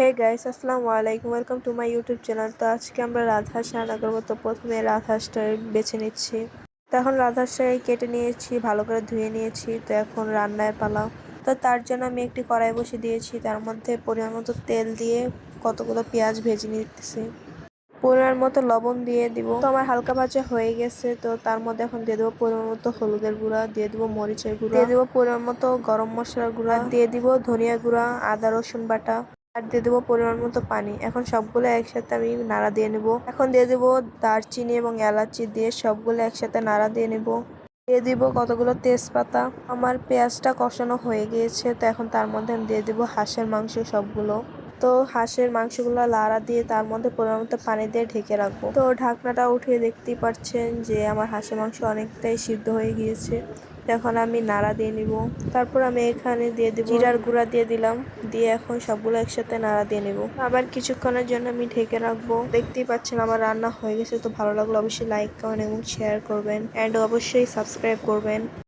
হে guys আসসালামু আলাইকুম welcome to my YouTube channel তো আজকে আমরা রাজহাঁস রান্না করব তো প্রথমে রাজহাঁসটা বেছে নিচ্ছি। তো এখন রাজহাঁসটাই কেটে নিয়েছি, ভালো করে ধুয়ে নিয়েছি। তো এখন রান্নায় পালা। তো তার জন্য আমি একটি কড়াই বসে দিয়েছি। তার মধ্যে পরিমাণ মতো তেল দিয়ে কতগুলো পেঁয়াজ ভেজে নিতেছি। পরিমাণ মতো লবণ দিয়ে দিব। তো আমার হালকা ভাজা হয়ে গেছে। তো তার মধ্যে এখন দিয়ে দেবো পরিমাণ মতো হলুদের গুঁড়া, দিয়ে দেবো মরিচের গুঁড়া, দিয়ে দেবো পরিমাণ মতো গরম মশলার গুঁড়া, দিয়ে দিব ধনিয়া গুঁড়া, আদা রসুন বাটা। আর দিয়ে দেবো পরিমাণ মতো পানি। এখন সবগুলো একসাথে আমি নাড়া দিয়ে নেব। এখন দিয়ে দেবো দারচিনি এবং এলাচি দিয়ে সবগুলো একসাথে নাড়া দিয়ে নেব। দিয়ে দিব কতগুলো তেজপাতা। আমার পেঁয়াজটা কষানো হয়ে গিয়েছে, তো এখন তার মধ্যে আমি দিয়ে দিব হাঁসের মাংস সবগুলো। তো হাঁসের মাংসগুলো লাড়া দিয়ে তার মধ্যে পরিমাণ মতো পানি দিয়ে ঢেকে রাখব। তো ঢাকনাটা উঠিয়ে দেখতেই পাচ্ছেন যে আমার হাঁসের মাংস অনেকটাই সিদ্ধ হয়ে গিয়েছে। এখন আমি নাড়া দিয়ে নিব। তারপর আমি এখানে দিয়ে দিব জিরার গুঁড়া দিয়ে দিলাম। দিয়ে এখন সবগুলো একসাথে নাড়া দিয়ে নেব। আবার কিছুক্ষণের জন্য আমি ঢেকে রাখব। দেখতেই পাচ্ছেন আমার রান্না হয়ে গেছে। তো ভালো লাগল অবশ্যই লাইক কমেন্ট এবং শেয়ার করবেন। অ্যান্ড অবশ্যই সাবস্ক্রাইব করবেন।